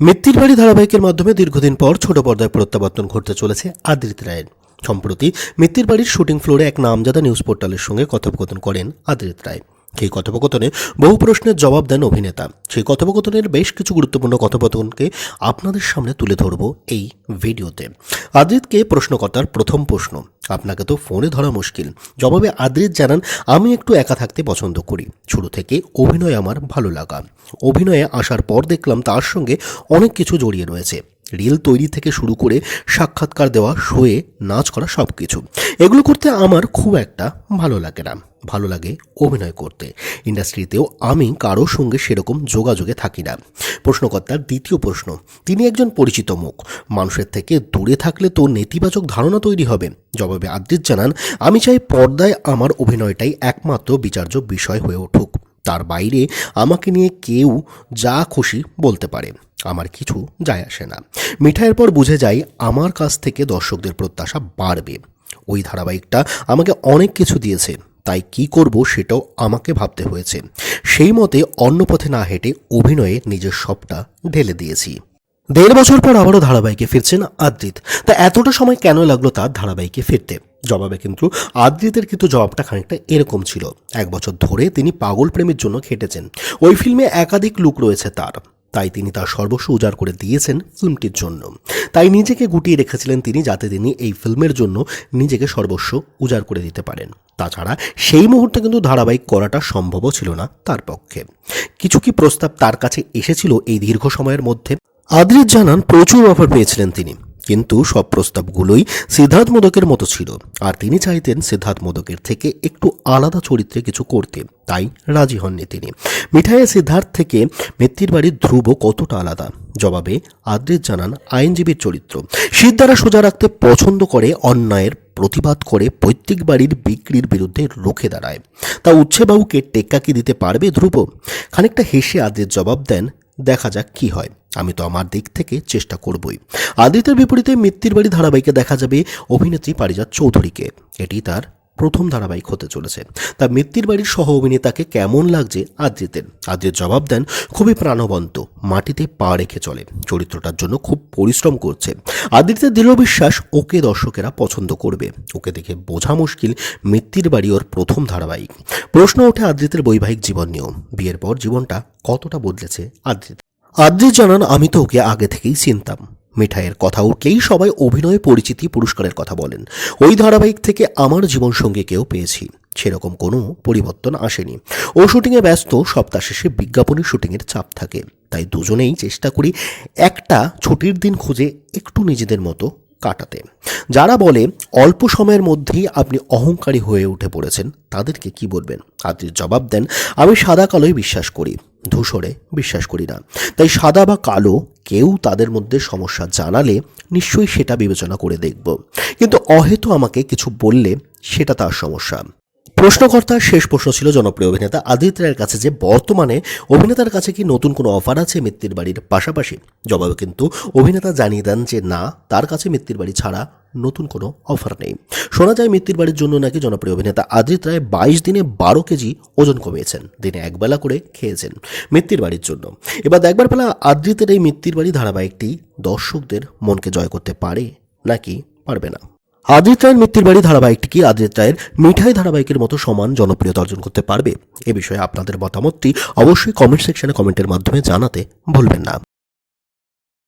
মৃত্যুর বাড়ি ধারাবাহিকের মাধ্যমে দীর্ঘদিন পর ছোট পর্দায় প্রত্যাবর্তন ঘটতে চলেছে আদৃত রায়ের। সম্প্রতি মৃত্যুর বাড়ির শুটিং ফ্লোরে এক নামজাদা নিউজ পোর্টালের সঙ্গে কথোপকথন করেন আদৃত রায়। সেই কথোপকথনে বহু প্রশ্নের জবাব দেন অভিনেতা। সেই কথোপকথনের বেশ কিছু গুরুত্বপূর্ণ কথোপকথনকে আপনাদের সামনে তুলে ধরব এই ভিডিওতে। আদ্রিতকে প্রশ্নকর্তার প্রথম প্রশ্ন, আপনাকে তো ফোনে ধরা মুশকিল। জবাবে আদ্রিত জানান, আমি একটু একা থাকতে পছন্দ করি। শুরু থেকে অভিনয় আমার ভালো লাগা। অভিনয়ে আসার পর দেখলাম তার সঙ্গে অনেক কিছু জড়িয়ে রয়েছে। রিল তৈরি থেকে শুরু করে সাক্ষাৎকার দেওয়া, শোয়ে, নাচ করা সব কিছু এগুলো করতে আমার খুব একটা ভালো লাগে না। ভালো লাগে অভিনয় করতে। ইন্ডাস্ট্রিতেও আমি কারও সঙ্গে সেরকম যোগাযোগে থাকি না। প্রশ্নকর্তার দ্বিতীয় প্রশ্ন, তিনি একজন পরিচিত মুখ। মানুষের থেকে দূরে থাকলে তো নেতিবাচক ধারণা তৈরি হবে। জবাবে আদ্রিত জানান, আমি চাই পর্দায় আমার অভিনয়টাই একমাত্র বিচার্য বিষয় হয়ে উঠুক। তার বাইরে আমাকে নিয়ে কেউ যা খুশি বলতে পারে। আমার কিছু যায় আসে না। মিঠাইয়ের পর বুঝে যাই আমার কাছ থেকে দর্শকদের প্রত্যাশা বাড়বে। ওই ধারাবাহিকটা আমাকে অনেক কিছু দিয়েছে। তাই কি করব সেটাও আমাকে ভাবতে হয়েছে। সেই মতে অন্য পথে না হেঁটে অভিনয়ে নিজের সবটা ঢেলে দিয়েছি। দেড় বছর পর আবারও ধারাবাহিকে ফিরছেন আদ্রিত। তা এতটা সময় কেন লাগল তার ধারাবাহিকে ফিরতে? জবাবে কিন্তু আদ্রিতের কিন্তু জবাবটা খানিকটা এরকম ছিল। এক বছর ধরে তিনি পাগল প্রেমের জন্য খেটেছেন। ওই ফিল্মে একাধিক লুক রয়েছে তার। তাই তিনি তার সর্বস্ব উজাড় করে দিয়েছেন ফিল্মটির জন্য। তাই নিজেকে গুটিয়ে রেখেছিলেন তিনি যাতে তিনি এই ফিল্মের জন্য নিজেকে সর্বস্ব উজাড় করে দিতে পারেন। তাছাড়া সেই মুহূর্তে কিন্তু ধারাবাহিক করাটা সম্ভবও ছিল না তার পক্ষে। কিছু কি প্রস্তাব তার কাছে এসেছিল এই দীর্ঘ সময়ের মধ্যে? আদ্রিত জানান, প্রচুর অফার পেয়েছিলেন তিনি। কিন্তু সব প্রস্তাবগুলোই সিদ্ধার্থ মোদকের মতো ছিল। আর তিনি চাইতেন সিদ্ধার্থ মোদকের থেকে একটু আলাদা চরিত্রে কিছু করতে তাই রাজি হননি তিনি। মিঠাইয়ে সিদ্ধার্থ থেকে মৃত্যুর বাড়ির ধ্রুব কতটা আলাদা? জবাবে আদ্রিত জানান আইনজীবীর চরিত্র। সিদ্ধারা সোজা রাখতে পছন্দ করে, অন্যায়ের প্রতিবাদ করে পৈতৃক বাড়ির বিক্রির বিরুদ্ধে রুখে দাঁড়ায়। তা উচ্ছেবাবুকে টেক্কা কি দিতে পারবে ধ্রুব? খানিকটা হেসে আদ্রিত জবাব দেন, দেখা যাক কি হয়। আমি তো আমার দিক থেকে চেষ্টা করবই। আদিত্যের বিপরীতে মৃত্যুর বাড়ি ধারাবাহিকে দেখা যাবে অভিনেত্রী পারিজাত চৌধুরীকে। এটি তার প্রথম ধারাবাহিক হতে চলেছে। তা মৃত্যুর বাড়ির সহ অভিনেতাকে কেমন লাগছে আদ্রিতের আদ্রিত জবাব দেন, খুবই প্রাণবন্ত, মাটিতে পা রেখে চলে। চরিত্রটার জন্য খুব পরিশ্রম করছে। আদ্রিতের দৃঢ় বিশ্বাস ওকে দর্শকেরা পছন্দ করবে। ওকে দেখে বোঝা মুশকিল মৃত্যুর বাড়ি ওর প্রথম ধারাবাহিক। প্রশ্ন ওঠে আদ্রিতের বৈবাহিক জীবন নিয়েও। বিয়ের পর জীবনটা কতটা বদলেছে আদ্রিত আদ্রিত জানান, আমি তো ওকে আগে থেকেই চিনতাম। মিঠাইয়ের কথা উঠলেই সবাই অভিনয় পরিচিতি পুরস্কারের কথা বলেন। ওই ধারাবাহিক থেকে আমার জীবনসঙ্গীকেও পেয়েছি। সেরকম কোনো পরিবর্তন আসেনি। ও শুটিংয়ে ব্যস্ত, সপ্তাহ শেষে বিজ্ঞাপনী শুটিংয়ের চাপ থাকে। তাই দুজনেই চেষ্টা করি একটা ছুটির দিন খুঁজে একটু নিজেদের মতো কাটাতে। যারা বলে, অল্প সময়ের মধ্যেই আপনি অহংকারী হয়ে উঠে পড়েছেন, তাদেরকে কি বলবেন? আদ্রির জবাব দেন, আমি সাদা কালোই বিশ্বাস করি। ধূসরে বিশ্বাস করি না। তাই সাদা বা কালো কেউ তাদের মধ্যে সমস্যা জানালে নিশ্চয়ই সেটা বিবেচনা করে দেখব। কিন্তু অহেতু আমাকে কিছু বললে সেটা তার সমস্যা। প্রশ্নকর্তার শেষ প্রশ্ন ছিল জনপ্রিয় অভিনেতা আদিত্য রায়ের কাছে যে বর্তমানে অভিনেতার কাছে কি নতুন কোনো অফার আছে মৃত্যুর বাড়ির পাশাপাশি? জবাবে কিন্তু অভিনেতা জানিয়ে দেন যে না, তার কাছে মৃত্যুর বাড়ি ছাড়া নতুন কোনো অফার নেই। শোনা যায় মৃত্যুর বাড়ির জন্য নাকি জনপ্রিয় অভিনেতা আদিত রায় বাইশ দিনে বারো কেজি ওজন কমিয়েছেন। দিনে একবেলা করে খেয়েছেন মৃত্যুর বাড়ির জন্য। এবার দেখবার পেলা আদ্রিতের এই মৃত্যুর বাড়ি ধারাবাহিকটি দর্শকদের মনকে জয় করতে পারে নাকি পারবে না। আদিত রায়ের মৃত্যুর বাড়ি ধারাবাহিকটি কি আদিত রায়ের মিঠাই ধারাবাহিকের মতো সমান জনপ্রিয়তা অর্জন করতে পারবে? এ বিষয়ে আপনাদের মতামতটি অবশ্যই কমেন্ট সেকশনে কমেন্টের মাধ্যমে জানাতে ভুলবেন না।